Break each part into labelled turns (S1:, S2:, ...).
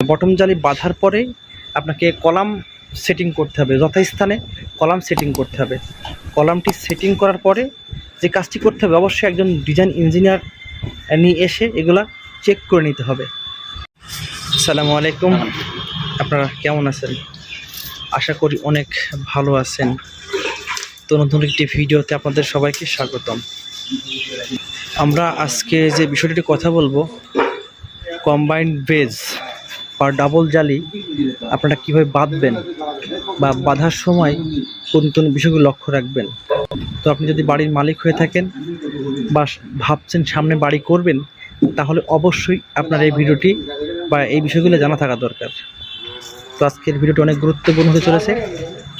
S1: Bottom জালি বাঁধার পরে আপনাকে কলাম সেটিং করতে হবে, যথাস্থানে কলাম সেটিং করতে হবে। কলামটি সেটিং করার পরে যে কাজটি করতে হবে, অবশ্যই একজন ডিজাইন ইঞ্জিনিয়ার নিয়ে এসে এগুলা চেক করে নিতে হবে। আসসালামু আলাইকুম। আপনারা কেমন আছেন? আশা করি অনেক ভালো আছেন। তো নতুন একটি ভিডিওতে আপনাদের সবাইকে স্বাগতম। আমরা আজকে যে বিষয়টি কথা বলব কম্বাইন্ড বেজ বা ডাবল জালি আপনারা কীভাবে বাঁধবেন বা বাঁধার সময় কোন কোন বিষয়গুলো লক্ষ্য রাখবেন? তো আপনি যদি বাড়ির মালিক হয়ে থাকেন বা ভাবছেন সামনে বাড়ি করবেন, তাহলে অবশ্যই আপনার এই ভিডিওটি বা এই বিষয়গুলো জানা থাকা দরকার। তো আজকের ভিডিওটি অনেক গুরুত্বপূর্ণ হতে চলেছে।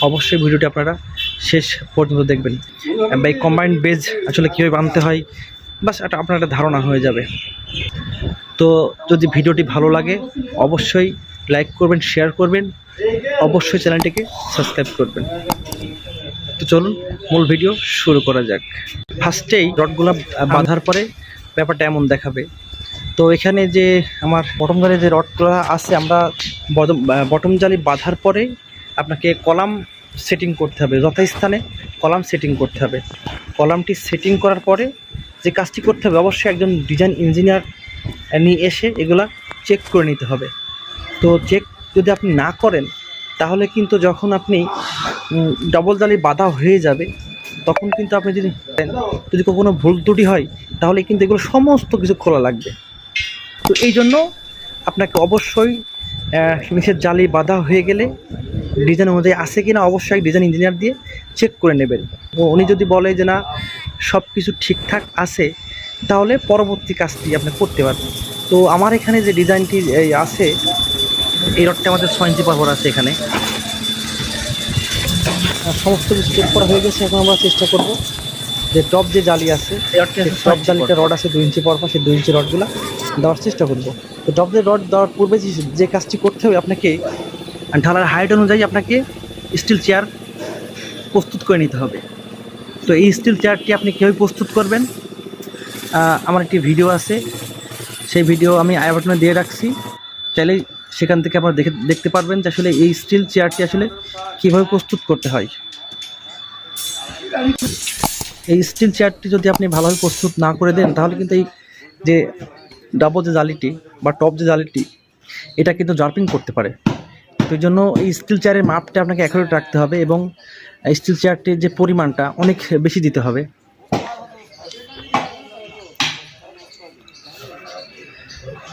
S1: অবশ্যই ভিডিওটি আপনারা শেষ পর্যন্ত দেখবেন। বা এই কম্বাইন্ড বেজ আসলে কীভাবে বানতে হয়, বাস এটা আপনার একটা ধারণা হয়ে যাবে। তো যদি ভিডিওটি ভালো লাগে, অবশ্যই লাইক করবেন শেয়ার করবেন, অবশ্যই চ্যানেলটিকে সাবস্ক্রাইব করবেন। তো চলুন, মূল ভিডিও শুরু করা যাক। ফার্স্টেই রডগুলো বাঁধার পরে ব্যাপারটা এমন দেখাবে। তো এখানে যে আমার বটম জালি যে রডগুলো আছে, আমরা বটম জালি বাঁধার পরে আপনাকে কলাম সেটিং করতে হবে। যথাস্থানে কলাম সেটিং করতে হবে। কলামটি সেটিং করার পরে যে কাজটি করতে হবে, অবশ্যই একজন ডিজাইন ইঞ্জিনিয়ার নিয়ে এসে এগুলা চেক করে নিতে হবে। তো চেক যদি আপনি না করেন, তাহলে কিন্তু যখন আপনি ডবল জালি বাধা হয়ে যাবে, তখন কিন্তু আপনি যদি যদি কখনো ভুল ত্রুটি হয়, তাহলে কিন্তু এগুলো সমস্ত কিছু খোলা লাগবে। তো এই জন্য আপনাকে অবশ্যই নিচের জালি বাধা হয়ে গেলে ডিজাইন অনুযায়ী আছে কি না অবশ্যই ডিজাইন ইঞ্জিনিয়ার দিয়ে চেক করে নেবেন। উনি যদি বলে যে না সব কিছু ঠিকঠাক আছে তাহলে পরবর্তী কাজটি আপনি করতে পারবেন। তো আমার এখানে যে ডিজাইনটি এই আছে এই রডটা আমাদের ছয় ইঞ্চি পারবর আছে এখানে। আর সমস্ত কিছু চেক করা হয়ে গেছে এখন আমরা চেষ্টা করব যে টপ যে জালি আছে টপ জালিটা রড আছে দুই ইঞ্চি পরপর সেই দুই ইঞ্চি রডগুলো দেওয়ার চেষ্টা করব। তো টপ যে রড দেওয়ার পূর্বে যে- কাজটি করতে হবে আপনাকে ঢালার হাইট অনুযায়ী আপনাকে স্টিল চেয়ার প্রস্তুত করে নিতে হবে। তো এই স্টিল চেয়ারটি আপনি কীভাবে প্রস্তুত করবেন? আমার একটি ভিডিও আছে। সেই ভিডিও আমি আই বাটনে দিয়ে রাখছি। চাইলে সেখান থেকে আপনারা দেখে দেখতে পারবেন যে আসলে এই স্টিল চেয়ারটি আসলে কীভাবে প্রস্তুত করতে হয়। এই স্টিল চেয়ারটি যদি আপনি ভালোভাবে প্রস্তুত না করে দেন, তাহলে কিন্তু এই যে ডাবল যে জালিটি বা টপ যে জালিটি, এটা কিন্তু জার্পিং করতে পারে। তো এই জন্য এই স্টিল চেয়ারের মাপটা আপনাকে অ্যাকুরেট রাখতে হবে এবং স্টিল চেয়ারটির যে পরিমাণটা অনেক বেশি দিতে হবে।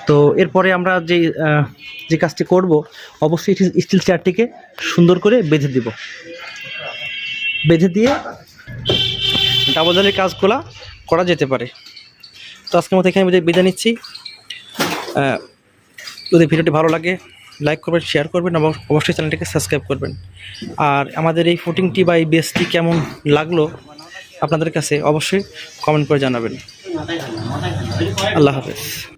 S1: তো এরপরে আমরা যে যে কাজটি করব, অবশ্যই স্টিল চেয়ারটিকে সুন্দর করে বেঁধে দিব। বেঁধে দিয়ে ডাবল জালের কাজগুলা করা যেতে পারে। তো আজকের মতো এখানে বেঁধে- নিচ্ছি। যদি ভিডিওটি ভালো লাগে লাইক করবেন শেয়ার করবেন, এবং অবশ্যই চ্যানেলটিকে সাবস্ক্রাইব করবেন। আর আমাদের এই ফুটিংটি বা এই বেসটি কেমন লাগল, আপনাদের কাছে অবশ্যই কমেন্ট করে জানাবেন। আল্লাহ হাফেজ।